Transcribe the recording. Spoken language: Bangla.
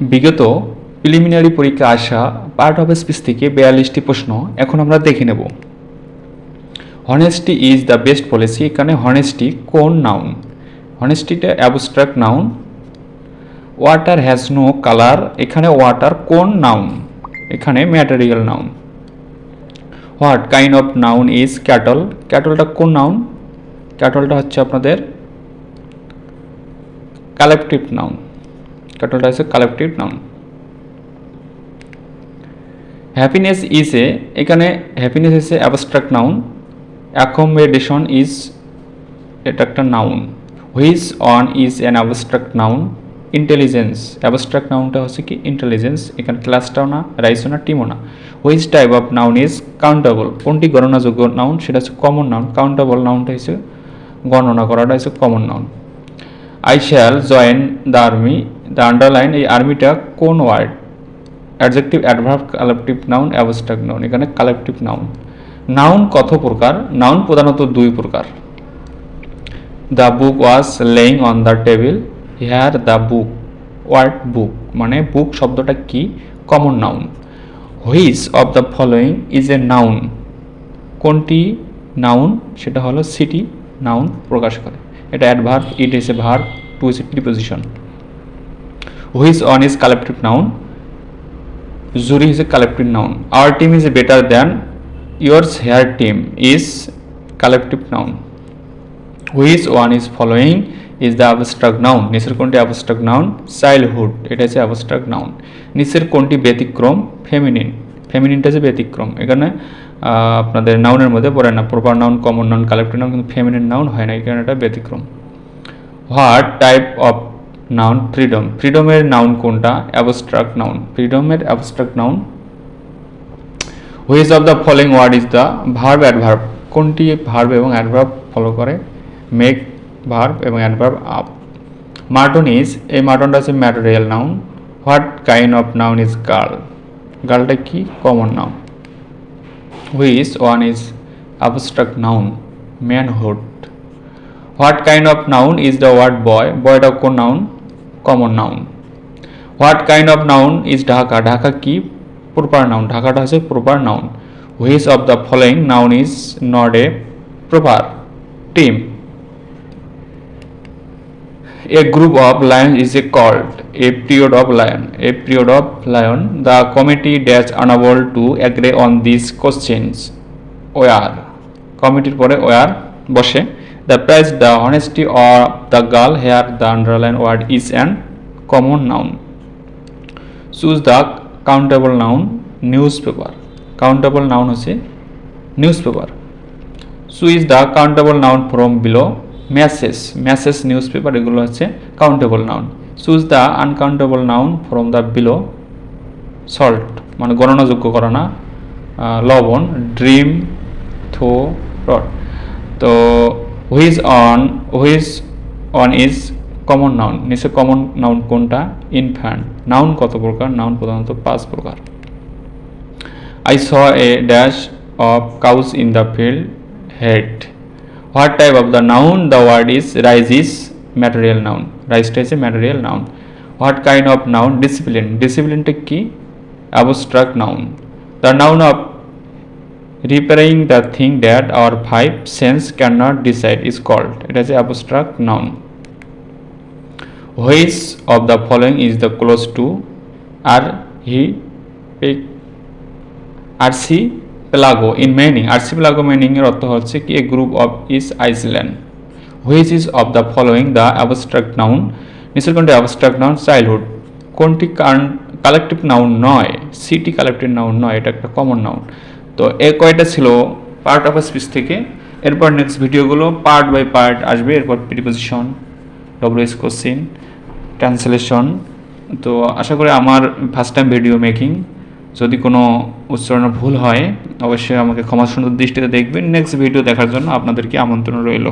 বিগত প্রিলিমিনারি পরীক্ষা আসা পার্ট অফ স্পিচ থেকে বিয়াল্লিশটি প্রশ্ন এখন আমরা দেখে নেব। Honesty is the best policy এখানে হনেস্টি কোন noun হনেস্টিটা abstract noun water has no colour এখানে ওয়াটার কোন নাউন এখানে material noun what kind of noun is cattle ক্যাটলটা কোন নাউন ক্যাটলটা হচ্ছে আপনাদের কালেকটিভ নাউন ক্যাটলটা হচ্ছে collective noun happiness is a এখানে happiness a abstract noun accommodation is এটা একটা noun which one is an abstract noun intelligence abstract নাউনটা হচ্ছে কি? ইন্টেলিজেন্স এখানে ক্লাসটাও না রাইসও না টিমও না। Which type of noun is countable কোনটি গণনাযোগ্য নাউন সেটা হচ্ছে কমন নাউন কাউন্টেবল নাউনটা হচ্ছে গণনা করাটা হচ্ছে common noun I shall join the army the underline এই আর্মিটা কোন word adjective adverb collective noun abstract noun এখানে কালেকটিভ নাউন নাউন কত প্রকার? নাউন প্রধানত দুই প্রকার। The book was laying on the table here the book word book মানে বুক শব্দটা কি? Common noun which of the following is a noun কোনটি নাউন সেটা হলো সিটি নাউন প্রকাশ করে। এটা adverb it is a verb to is a preposition which one is collective noun jury is a collective noun our team is a better than yours here team is collective noun which one is following is the abstract noun নিচের কোনটি অ্যাবস্ট্রাক্ট নাউন চাইল্ডহুড এটা হচ্ছে অ্যাবস্ট্রাক্ট নাউন নিচের কোনটি ব্যতিক্রম ফেমিনিন ফেমিনিনটা হচ্ছে ব্যতিক্রম এখানে আপনাদের নাউনের মধ্যে পড়ে না proper noun common noun collective noun কিন্তু ফেমিনিন নাউন হয় না এখানে এটা ব্যতিক্রম। What type of noun freedom ফ্রিডমের noun কোনটা? Abstract noun ফ্রিডমের abstract noun which of the following word is the verb adverb কোনটি ভার্ব এবং অ্যাডভার্ব ফলো করে? মেক ভার্ব এবং অ্যাডভার্ব আপ মার্টন ইজ এই মার্টনটা হচ্ছে material noun what kind of noun is girl গার্লটা কি? Common noun which one is abstract noun manhood what kind of noun is the word boy বয়টা কোন noun common noun what kind of noun is Dhaka? Dhaka কি? প্রপার নাউন ঢাকাটা হচ্ছে proper noun which of the following noun is not a proper team A group of lions is called a period of lion. A period of lion. The committee dash unable to agree on these questions. Where? কমিটির পরে ওয়ার বসে the prize the honesty of the girl here the underline word is an common noun. Choose the countable noun newspaper. Countable noun হচ্ছে newspaper. Switch the countable noun from below message message newspaper এগুলো হচ্ছে countable noun choose the uncountable noun from the below salt মানে গণনাযোগ্য করা না। আহ, লবণ ড্রিম থো রড তো which one which one is common noun নিচে কমন নাউন কোনটা? ইনফ্যান্ট নাউন কত প্রকার? নাউন প্রধানত পাঁচ প্রকার। I saw a dash of cows in the field. Head. What type of the noun? The word is rise is material noun. Rise is a material noun. What kind of noun? Discipline. Discipline টা কি? Abstract noun. The noun of repairing the thing that our five sense cannot decide is called. It is a abstract noun. Which of the following is the close to? Are he pick RC প্লাগো in meaning আরসি প্লাগো মিনিং এর অর্থ হচ্ছে কি a group of is island which is of the following the abstract noun নিচের কোনটি অ্যাবস্ট্রাক্ট নাউন চাইল্ডহুড কোনটি কালেকটিভ নাউন নয় সিটি কালেকটিভ নাউন নয়, এটা একটা কমন নাউন তো এ কয়টা ছিল পার্ট অফ স্পিচ থেকে? এরপর নেক্সট ভিডিওগুলো পার্ট বাই পার্ট আসবে, এরপর প্রিপোজিশন ডব্লিউএস কোশ্চিন ট্রান্সলেশন তো আশা করি আমার ফার্স্ট টাইম ভিডিও মেকিং যদি কোনো উচ্চারণের ভুল হয়, অবশ্যই আমাকে ক্ষমা সুন্দর দৃষ্টিতে দেখবেন। নেক্সট ভিডিও দেখার জন্য আপনাদেরকে আমন্ত্রণ রইল।